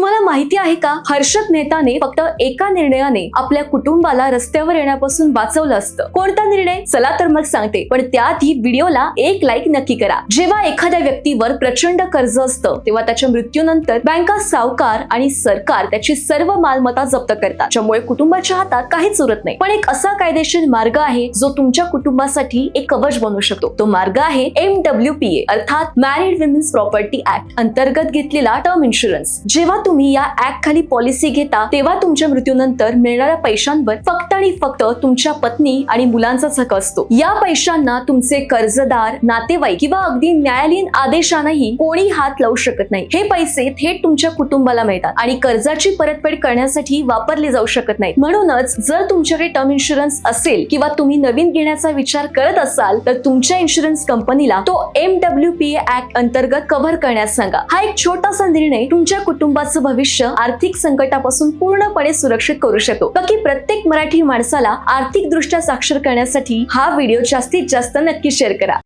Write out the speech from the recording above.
तुम्हाला माहिती आहे का? हर्षद मेहताने फक्त एका निर्णयाने आपल्या कुटुंबाला रस्त्यावर येण्यापासून वाचवलं असतं. कोणता निर्णय? चला तर मग सांगते. पण त्याआधी व्हिडिओला एक लाईक नक्की करा. जेव्हा एखाद्या व्यक्तीवर प्रचंड कर्ज असतं तेव्हा त्याच्या मृत्यूनंतर बँका सावकार आणि सरकार त्याची सर्व मालमत्ता जप्त करतात. ज्यामुळे कुटुंबाच्या हातात काहीच उरत नाही. पण एक असा कायदेशीर मार्ग आहे जो तुमच्या कुटुंबासाठी एक कवच बनू शकतो. तो मार्ग आहे एम डब्ल्यू पी ए अर्थात मॅरिड विमेन्स प्रॉपर्टी ऍक्ट अंतर्गत घेतलेला टर्म इन्शुरन्स जेव्हा तुम्ही या ऍक्ट खाली पॉलिसी घेता तेव्हा तुमच्या मृत्यूनंतर मिळणाऱ्या पैशांवर फक्त आणि फक्त तुमच्या पत्नी आणि मुलांचाच हक्क असतो. या पैशांना तुमचे कर्जदार नातेवाईक किंवा अगदी न्यायालयीन आदेशानंही कोणी हात लावू शकत नाही. हे पैसे थेट तुमच्या कुटुंबाला मिळतात आणि कर्जाची परतफेड करण्यासाठी वापरले जाऊ शकत नाही म्हणूनच जर तुमच्याकडे टर्म इन्शुरन्स असेल किंवा तुम्ही नवीन घेण्याचा विचार करत असाल तर तुमच्या इन्शुरन्स कंपनीला तो एम डब्ल्यू पी ऍक्ट अंतर्गत कव्हर करण्यास सांगा. हा एक छोटासा निर्णय तुमच्या कुटुंबाचं भविष्य आर्थिक संकटापासून पूर्णपणे सुरक्षित करू शकतो. बाकी प्रत्येक मराठी माणसाला आर्थिक दृष्ट्या साक्षर करण्यासाठी हा व्हिडिओ जास्तीत जास्त नक्की शेअर करा.